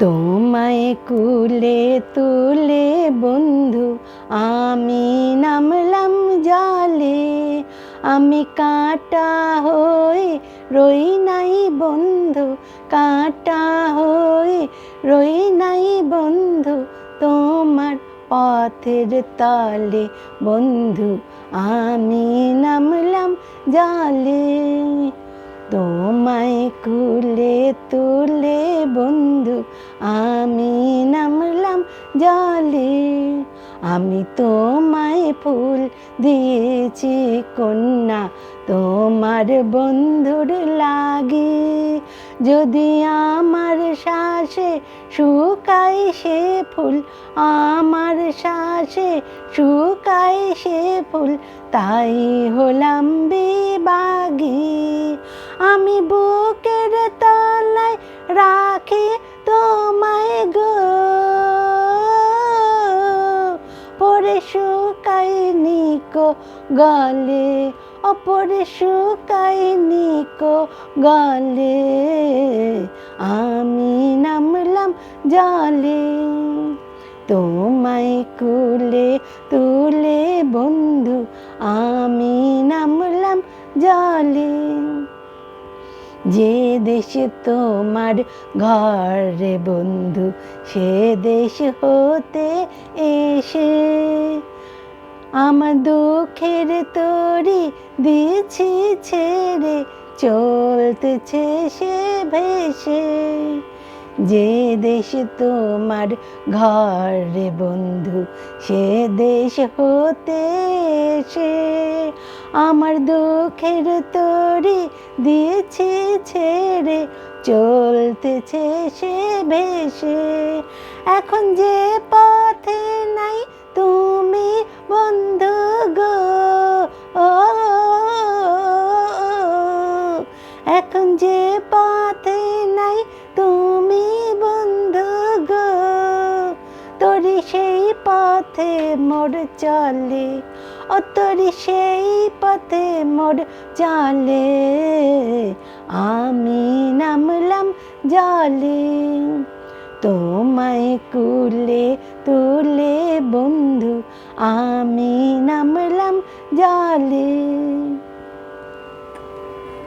তোমায় কুলে তুলে বন্ধু, আমি নামলাম জালে, আমি কাটা হয়ে রই নাই বন্ধু, কাটা হয়ে রই নাই বন্ধু, তোমার পথের তলে বন্ধু, আমি নামলাম জালে। তোমায় কুলে তুলে, বন্ধু, আমি নামলাম জলে। আমি তোমায় ফুল দিয়েছি, কন্যা, তোমার বন্ধুর লাগে। যদি আমার শ্বাসে শুকায় সে ফুল, আমার শ্বাসে শুকায় সে ফুল, তাই হলাম বিবাগী রাখি তোমায় গো। পরে শুকাই নিকো গলে অপরে শুকাই নিকো গলে। আমি নামলাম জলে, তোমায় কুলে তুলে বন্ধু। আমি নামলাম জলে। যে দেশে তোমার ঘরে বন্ধু, সে দেশ হতে এসে আমার দুঃখের তরি দিয়েছি ছেড়ে, চলতেছে সে ভেসে। যে দেশ তোমার ঘরে বন্ধু, সে দেশ হতে এসে আমার দুঃখের তরি দিয়েছি ছেড়ে, চলতেছে সে ভেসে। এখন যে পথে নাই তুমি বন্ধু গো এখন যে পথে নাই তুমি বন্ধু গো তোরি সেই পথে মোর চলে, ও সেই পথে মোর চলে আমি নামলাম জলে, তোমায় কুলে তুলে বন্ধু, আমি নামলাম জলে।